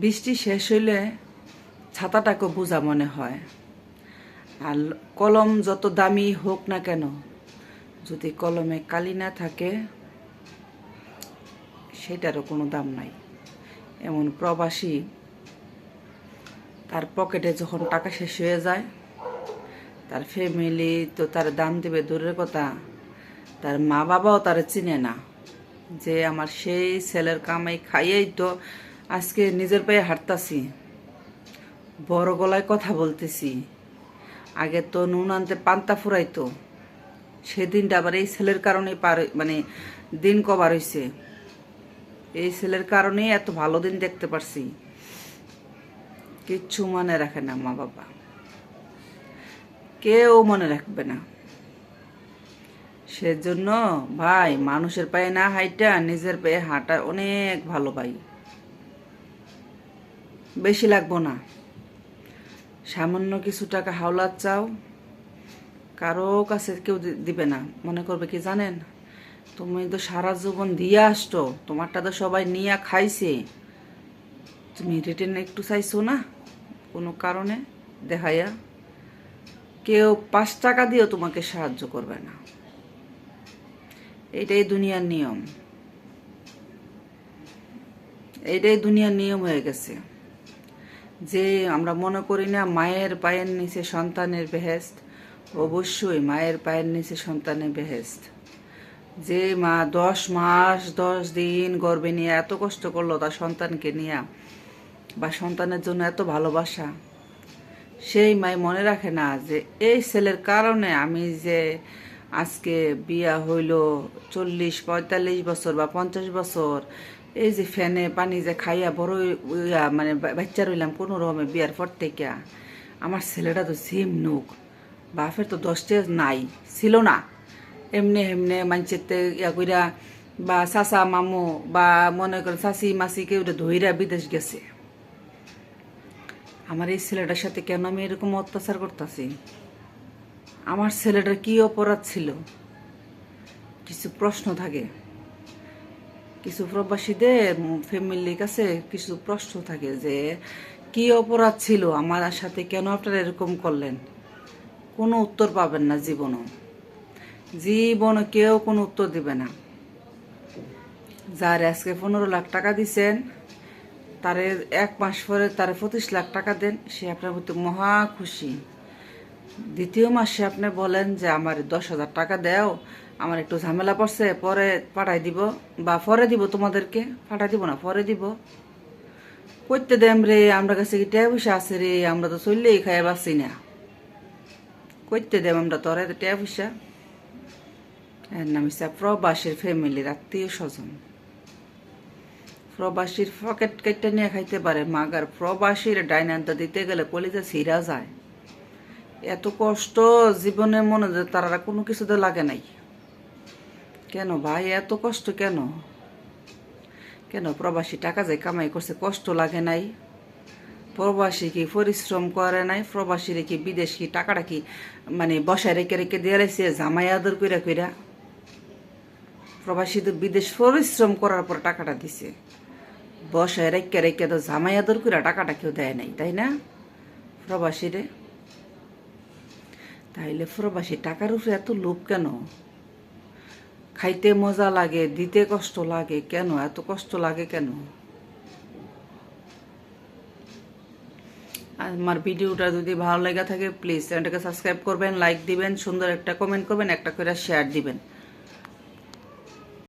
বৃষ্টি শেষ হইলে ছাতাটাকে বোঝা মনে হয়। আর কলম যত দামি হোক না কেন, যদি কলমে কালি না থাকে, সেটারও কোনো দাম নাই। এমন প্রবাসী তার পকেটে যখন টাকা শেষ হয়ে যায়, তার ফ্যামিলি তো তার দাম দেবে, দূরের কথা, তার মা বাবাও তারা চিনে না যে আমার সেই ছেলের কামাই খাইয়েই তো আজকে নিজের পায়ে হাঁটতাছি। বড় গলায় কথা বলতেছি। আগে তো নুন আনতে পান্তা ফুরাইতো। সেদিনটা আবার এই ছেলের কারণেই পার মানে দিন কবার হয়েছে এই ছেলের কারণেই এত ভালো দিন দেখতে পারছি। কিচ্ছু মনে রাখে না মা বাবা। কেউ মনে রাখবে না। সেজন্য ভাই, মানুষের পায়ে না হাইটা, নিজের পায়ে হাঁটা অনেক ভালো ভাই। বেশি লাগবো না। সামান্য কিছু টাকা হাওলাত চাও, কারও কাছে কেউ দিবে না। মনে করবে কি জানেন? তুমি তো সারা জীবন দিয়ে আসতো তোমারটা তো সবাই নিয়ে খাইছে। তুমি রিটার্ন একটু চাইছো না? কোনো কারণে? দেখাইয়া। কেউ পাঁচ টাকা দিয়েও তোমাকে সাহায্য করবে না। এটাই দুনিয়ার নিয়ম। এইটাই দুনিয়ার নিয়ম হয়ে গেছে। যে আমরা মনে করি না মায়ের পায়ের নিচে সন্তানের বেহেস্ত অবশ্যই মায়ের পায়ের নিচে সন্তানের বেহেস্ত যে মা দশ মাস, দশ দিন গর্বে নিয়ে এত কষ্ট করল তার সন্তানকে নিয়ে, বা সন্তানের জন্য এত ভালোবাসা, সেই মাই মনে রাখে না যে এই ছেলের কারণে আমি যে আজকে বিয়া হইল চল্লিশ, পঁয়তাল্লিশ বছর বা পঞ্চাশ বছর। এই যে ফ্যানে পানি যে খাইয়া বড় হইয়া মানে বাচ্চা রইলাম কোনো রকমে বিয়ার পর থেকে। আমার ছেলেটা তো সেম নুক বাপের তো দশটা নাই, ছিল না। এমনি এমনি মানচেতে ইয়া কইরা বা চাচা, মামু বা মনে করে চাচি, মাসি কেউ ধইরা বিদেশ গেছে। আমার এই ছেলেটার সাথে কেন আমি এরকম অত্যাচার করতেছি? আমার ছেলেটার কি অপরাধ ছিল? কিছু প্রশ্ন থাকে। কিছু প্রবাসীদের ফ্যামিলির কাছে কিছু প্রশ্ন থাকে যে, কি অপরাধ ছিল? আমার সাথে কেন আপনারা এরকম করলেন? কোনো উত্তর পাবেন না জীবনও। জীবনে কেউ কোনো উত্তর দিবে না। যার আজকে পনেরো লাখ টাকা দিছেন তারে এক মাস পরে তারে পঁচিশ লাখ টাকা দেন, সে আপনার প্রতি মহা খুশি। দ্বিতীয় মাসে আপনি বলেন যে আমার দশ হাজার টাকা দাও, আমার একটু ঝামেলা পড়ছে, পরে পাঠাই দিব, বা পরে দিব তোমাদেরকে, পাঠাই দিব না, পরে দিব। করতে দেম রে, আমরা কাছে কি টাকা পয়সা আছে রে, আমরা তো চললেই খাই বাসি না। করতে দেম আমরা তোরা টাকা পয়সা। এর নাম হচ্ছে প্রবাসীর ফ্যামিলির আত্মীয় স্বজন। প্রবাসীর পকেট কেটে নিয়ে খাইতে পারে, মাগার প্রবাসীর ডাইনান্তা দিতে গেলে কলিজা ছিঁড়া যায়। এত কষ্ট জীবনে মনে যে তারা কোনো কিছুতে লাগে নাই। কেন ভাই? এত কষ্ট কেন? কেন প্রবাসী টাকা যায় কামাই করছে, কষ্ট লাগে নাই? প্রবাসী কি পরিশ্রম করে নাই? প্রবাসীর কি বিদেশ কি টাকাটা কি মানে বসায় রেখে রেখে দিয়ে রাখছে, জামাই আদর কইরা কইরা? প্রবাসীদের বিদেশ পরিশ্রম করার পর টাকাটা দিছে। বসায় রেখে রেখে তো জামাই আদর কইরা টাকাটা কেউ দেয় নাই, তাই না? প্রবাসীরে তাইলে প্রবাসী টাকার উপরে এত লোভ কেন? খাইতে মজা লাগে, দিতে কষ্ট লাগে, কেন? এত কষ্ট লাগে কেন? আমার ভিডিওটা যদি ভালো লেগে থাকে প্লিজ চ্যানেলটাকে সাবস্ক্রাইব করবেন লাইক দিবেন, সুন্দর একটা কমেন্ট করবেন, একটা করে শেয়ার দিবেন।